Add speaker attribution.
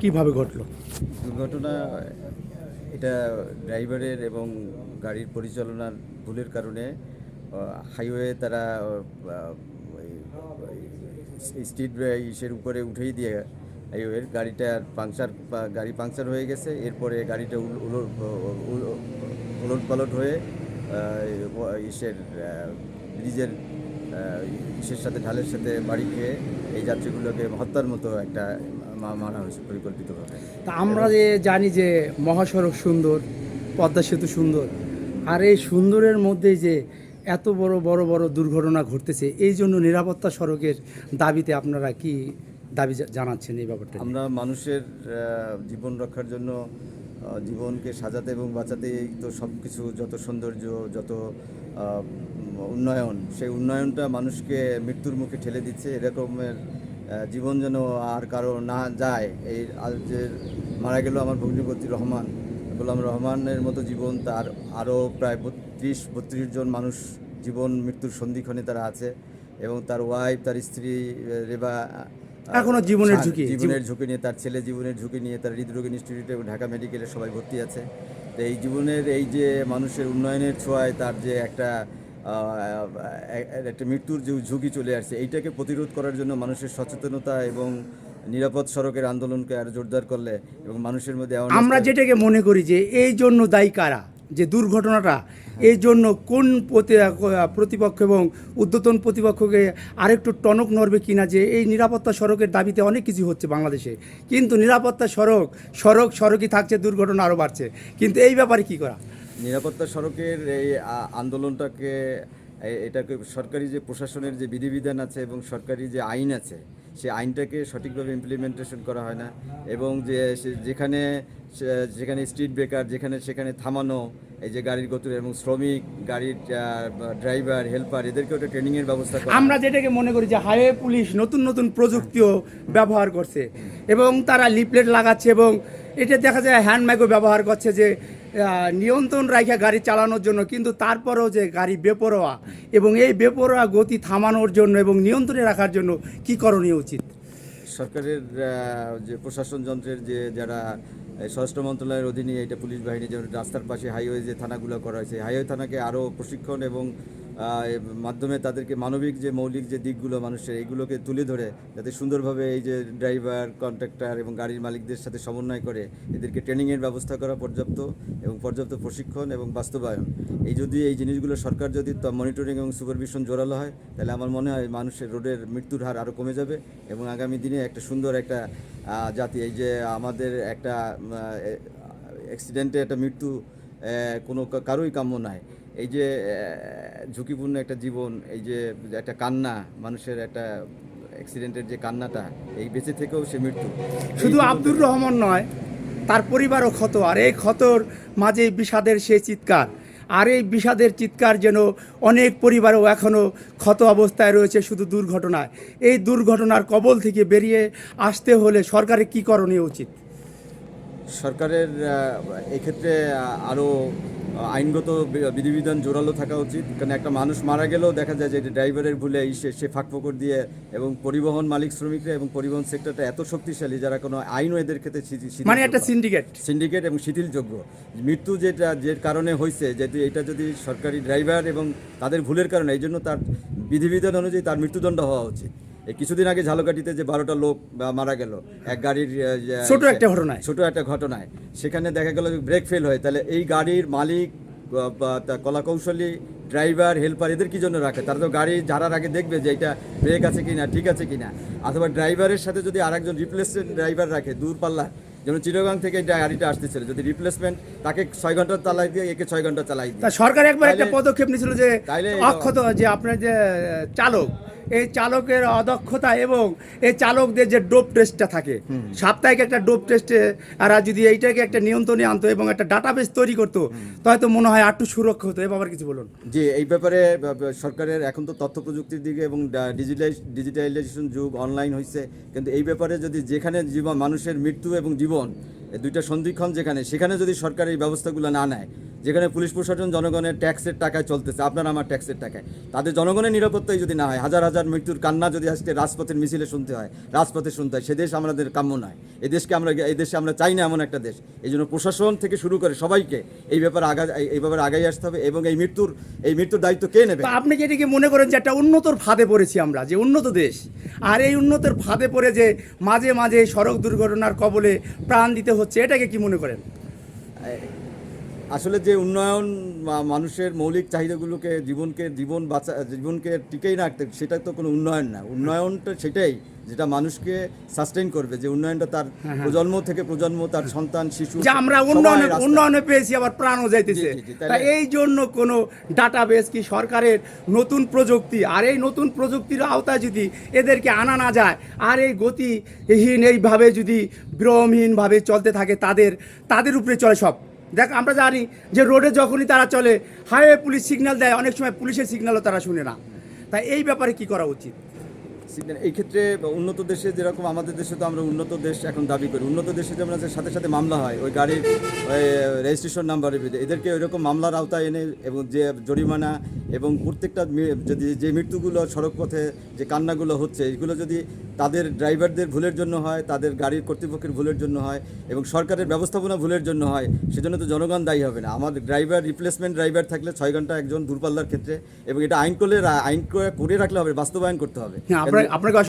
Speaker 1: কীভাবে ঘটলো?
Speaker 2: দুর্ঘটনা, এটা ড্রাইভারের এবং গাড়ির পরিচালনার ভুলের কারণে হাইওয়ে তারা স্ট্রিট ইসের উপরে উঠেই দিয়ে হাইওয়ের গাড়িটার পাংচার, গাড়ি পাংচার হয়ে গেছে। এরপরে গাড়িটা উলট উল- পালট হয়ে ইসের ব্রিজের ইসের সাথে ঢালের সাথে বাড়ি খেয়ে এই যাত্রীগুলোকে হত্যার মতো একটা মা- মারা হয়েছে পরিকল্পিতভাবে।
Speaker 1: তা আমরা যে জানি যে মহাসড়ক সুন্দর পদ্মা সেতু সুন্দর আর এই সুন্দরের মধ্যে যে এত বড় বড় বড় দুর্ঘটনা ঘটতেছে এই জন্য নিরাপত্তা সড়কের দাবিতে আপনারা কি দাবি জানাচ্ছেন এই ব্যাপারটা
Speaker 2: আমরা মানুষের জীবন রক্ষার জন্য জীবনকে সাজাতে এবং বাঁচাতে তো সব কিছু যত সৌন্দর্য যত উন্নয়ন সেই উন্নয়নটা মানুষকে মৃত্যুর মুখে ঠেলে দিচ্ছে। এরকমের জীবন যেন আর কারও না যায়। এই যে মারা গেল আমার ভগ্নিপতি রহমান গোলাম রহমানের মতো জীবন তার আরও প্রায় বত্রিশ বত্রিশ জন মানুষ জীবন মৃত্যুর সন্ধিক্ষণে তারা আছে এবং তার ওয়াইফ তার স্ত্রী রেবা আহ,
Speaker 1: এখনও জীবনের ঝুঁকি,
Speaker 2: জীবনের ঝুঁকি নিয়ে তার ছেলে জীবনের ঝুঁকি নিয়ে তার হৃদরোগ ইনস্টিটিউটে এবং ঢাকা মেডিকেলে সবাই ভর্তি আছে। তো এই জীবনের এই যে মানুষের উন্নয়নের ছোঁয়ায় তার যে একটা একটা মৃত্যুর যে ঝুঁকি চলে আসছে এইটাকে প্রতিরোধ করার জন্য মানুষের সচেতনতা এবং নিরাপদ সড়কের আন্দোলনকে আরও জোরদার করলে এবং মানুষের মধ্যে
Speaker 1: আমরা যেটাকে মনে করি যে এই জন্য দায়ী কারা? যে দুর্ঘটনাটা এই জন্য কোন প্রতি- প্রতিপক্ষ এবং উদ্যতন প্রতিপক্ষকে আরেকটু টনক নড়বে কিনা যে এই নিরাপত্তা সড়কের দাবিতে অনেক কিছু হচ্ছে বাংলাদেশে। কিন্তু নিরাপত্তা সড়ক সড়ক সড়কই থাকছে দুর্ঘটনা আরও বাড়ছে। কিন্তু এই ব্যাপারে কি করা?
Speaker 2: নিরাপত্তা সড়কের এই আন্দোলনটাকে এটাকে সরকারি যে প্রশাসনের যে বিধিবিধান আছে এবং সরকারি যে আইন আছে, সেই আইনটাকে সঠিকভাবে ইমপ্লিমেন্টেশন করা হয় না। এবং যে যেখানে যেখানে স্ট্রিট ব্রেকার যেখানে, সেখানে থামানো, এই যে গাড়ির গতি এবং শ্রমিক, গাড়ির ড্রাইভার হেল্পার এদেরকে ওটা ট্রেনিংয়ের ব্যবস্থা
Speaker 1: আমরা যেটাকে মনে করি যে হাইওয়ে পুলিশ নতুন নতুন প্রযুক্তিও ব্যবহার করছে। এবং তারা লিফলেট লাগাচ্ছে এবং এটা দেখা যায় হ্যান্ড মাইকও ব্যবহার করছে যে নিয়ন্ত্রণ রাখা গাড়ি চালানোর জন্য, কিন্তু তারপরেও যে গাড়ি বেপরোয়া এবং এই বেপরোয়া গতি থামানোর জন্য এবং নিয়ন্ত্রণে রাখার জন্য কি করণীয় উচিত?
Speaker 2: সরকারের যে প্রশাসন যন্ত্রের যে যারা স্বরাষ্ট্র মন্ত্রণালয়ের অধীনে এটা পুলিশ বাহিনী যেমন রাস্তার পাশে হাইওয়ে যে থানাগুলো করা হয়েছে হাইওয়ে থানাকে আরও প্রশিক্ষণ এবং মাধ্যমে তাদেরকে মানবিক যে মৌলিক যে দিকগুলো মানুষের এইগুলোকে তুলে ধরে যাতে সুন্দরভাবে এই যে ড্রাইভার, কন্ট্রাক্টর এবং গাড়ির মালিকদের সাথে সমন্বয় করে এদেরকে ট্রেনিংয়ের ব্যবস্থা করা পর্যাপ্ত এবং পর্যাপ্ত প্রশিক্ষণ এবং বাস্তবায়ন। এই যদি এই জিনিসগুলো সরকার যদি মনিটরিং এবং সুপারভিশন জোরালো হয়, তাহলে আমার মনে হয় মানুষের রোডের মৃত্যুর হার আরও কমে যাবে এবং আগামী দিনে একটা সুন্দর একটা জাতি, এই যে আমাদের একটা অ্যাক্সিডেন্টে একটা মৃত্যু কোনো কারোই কাম্য নয়। এই যে ঝুঁকিপূর্ণ একটা জীবন এই যে একটা কান্না মানুষের একটা অ্যাক্সিডেন্টের যে কান্নাটা এই বেঁচে থেকেও সে মৃত্যু।
Speaker 1: শুধু আব্দুর রহমান নয় তার পরিবারও ক্ষত আর এই ক্ষতর মাঝে বিষাদের সেই চিৎকার। আর এই বিষাদের চিৎকার যেন অনেক পরিবারও এখনও ক্ষত অবস্থায় রয়েছে শুধু দুর্ঘটনায়। এই দুর্ঘটনার কবল থেকে বেরিয়ে আসতে হলে সরকারের কী করণীয় উচিত?
Speaker 2: সরকারের এক্ষেত্রে আরও আইনগত বিধিবিধান জোরালো থাকা উচিত। কারণ একটা মানুষ মারা গেলেও দেখা যায় যে এটা ড্রাইভারের ভুলে সে- সে ফাঁকফোকর দিয়ে এবং পরিবহন মালিক শ্রমিকরা এবং পরিবহন সেক্টরটা এত শক্তিশালী যারা কোনো আইনও এদের ক্ষেত্রে
Speaker 1: মানে একটা সিন্ডিকেট
Speaker 2: সিন্ডিকেট এবং শিথিলযোগ্য। মৃত্যু যেটা যে কারণে হয়েছে যেহেতু এটা যদি সরকারি ড্রাইভার এবং তাদের ভুলের কারণে এই জন্য তার বিধিবিধান অনুযায়ী তার মৃত্যুদণ্ড হওয়া উচিত। কিছুদিন আগে ঝালকাঠিতে যে বারোটা লোক মারা গেল এক গাড়ির
Speaker 1: ছোট একটা ঘটনায়।
Speaker 2: ছোট একটা ঘটনায়। সেখানে দেখা গেল ব্রেক ফেল হয়। তাহলে এই গাড়ির মালিক কলাকৌশলী ড্রাইভার হেল্পার এদের কি জন্য রাখে? তারা তো গাড়ি ঝাড়ার আগে দেখবে যে এটা ব্রেক আছে কিনা ঠিক আছে কিনা। অথবা ড্রাইভারের সাথে যদি আরেকজন রিপ্লেসমেন্ট ড্রাইভার রাখে দূর পাল্লা যেমন চিরগাং থেকে এই গাড়িটা আসতেছিল যদি রিপ্লেসমেন্ট তাকে ছয় ঘণ্টা চালাই দিয়ে একে ছয় ঘণ্টা চালাই দিয়ে।
Speaker 1: সরকার একবার একটা পদক্ষেপ নিয়েছিল যে
Speaker 2: তাইলে
Speaker 1: অক্ষত যে আপনার যে চালক এই চালকের অদক্ষতা এবং এই চালকদের যে ডোপ টেস্টটা থাকে সাপ্তাহিক একটা ডোপ টেস্টে আর যদি এইটাকে একটা নিয়ন্ত্রণে আনতো এবং একটা ডাটাবেস তৈরি করতো তাহলে তো মনে হয় আরটু সুরক্ষা হতো। এ ব্যাপারে কিছু বলুন।
Speaker 2: যে এই ব্যাপারে সরকারের এখন তো তথ্য প্রযুক্তির দিকে এবং ডিজিটাইজ ডিজিটালাইজেশন যুগ অনলাইন হয়েছে কিন্তু এই ব্যাপারে যদি যেখানে জীবন মানুষের মৃত্যু এবং জীবন দুইটা সন্ধিক্ষণ যেখানে সেখানে যদি সরকার এই ব্যবস্থাগুলো না নেয় যেখানে পুলিশ প্রশাসন জনগণের ট্যাক্সের টাকায় চলতেছে আপনার আমার ট্যাক্সের টাকায়। তাদের জনগণের নিরাপত্তাই যদি না হয় হাজার হাজার মৃত্যুর কান্না যদি আজকে রাজপথের মিছিলে শুনতে হয় রাজপথে শুনতে হয় সে দেশ আমাদের কাম্য নয়। এই দেশকে আমরা এই দেশে আমরা চাই না এমন একটা দেশ। এই জন্য প্রশাসন থেকে শুরু করে সবাইকে এই ব্যাপারে আগা এই- ব্যাপারে আগাই আসতে হবে এবং এই মৃত্যুর এই মৃত্যুর দায়িত্ব কে নেবে?
Speaker 1: আপনি কি এটাকে মনে করেন যে একটা উন্নতর ফাঁদে পড়েছি আমরা যে উন্নত দেশ? আর এই উন্নতর ফাঁদে পড়ে যে মাঝে মাঝে সড়ক দুর্ঘটনার কবলে প্রাণ দিতে হচ্ছে এটাকে কি মনে করেন?
Speaker 2: আসলে যে উন্নয়ন মানুষের মৌলিক চাহিদাগুলোকে জীবনকে জীবন বাঁচা জীবনকে টিকেই রাখতে সেটা তো কোনো উন্নয়ন না। উন্নয়নটা সেটাই যেটা মানুষকে সাস্টেইন করবে যে উন্নয়নটা তার প্রজন্ম থেকে প্রজন্ম তার সন্তান শিশু
Speaker 1: যে আমরা
Speaker 2: সবাই
Speaker 1: উন্নয়নে পেয়েছি আবার প্রাণও যাইতেছে। এই জন্য কোনো ডাটাবেস কি সরকারের নতুন প্রযুক্তি আর এই নতুন প্রযুক্তির আওতায় যদি এদেরকে আনা না যায় আর এই গতিহীন এইভাবে যদি বিরমহীনভাবে চলতে থাকে তাদের তাদের উপরে চলে সব। দেখ, আমরা জানি যে রোডে যখনই তারা চলে হাইওয়ে পুলিশ সিগন্যাল দেয়, অনেক সময় পুলিশের সিগন্যালও তারা শুনে না। তাই এই ব্যাপারে কি করা উচিত?
Speaker 2: এই ক্ষেত্রে উন্নত দেশে যেরকম আমাদের দেশে তো আমরা উন্নত দেশ এখন দাবি করি। উন্নত দেশে যেমন আছে, সাথে সাথে মামলা হয়, ওই গাড়ির রেজিস্ট্রেশন নাম্বারের বিরুদ্ধে এদেরকে ওইরকম মামলার আওতায় এনে এবং যে জরিমানা এবং প্রত্যেকটা যদি যে মৃত্যুগুলো সড়ক পথে যে কান্নাগুলো হচ্ছে, এগুলো যদি তাদের ড্রাইভারদের ভুলের জন্য হয় তাদের গাড়ির কর্তৃপক্ষের ভুলের জন্য হয় এবং সরকারের ব্যবস্থাপনা ভুলের জন্য হয় সেজন্য তো জনগণ দায়ী হবে না। আমাদের ড্রাইভার রিপ্লেসমেন্ট ড্রাইভার থাকলে ছয় ঘণ্টা একজন দূরপাল্লার ক্ষেত্রে এবং এটা আইন করলে আইন করে করে রাখলে হবে বাস্তবায়ন করতে হবে।
Speaker 1: হ্যাঁ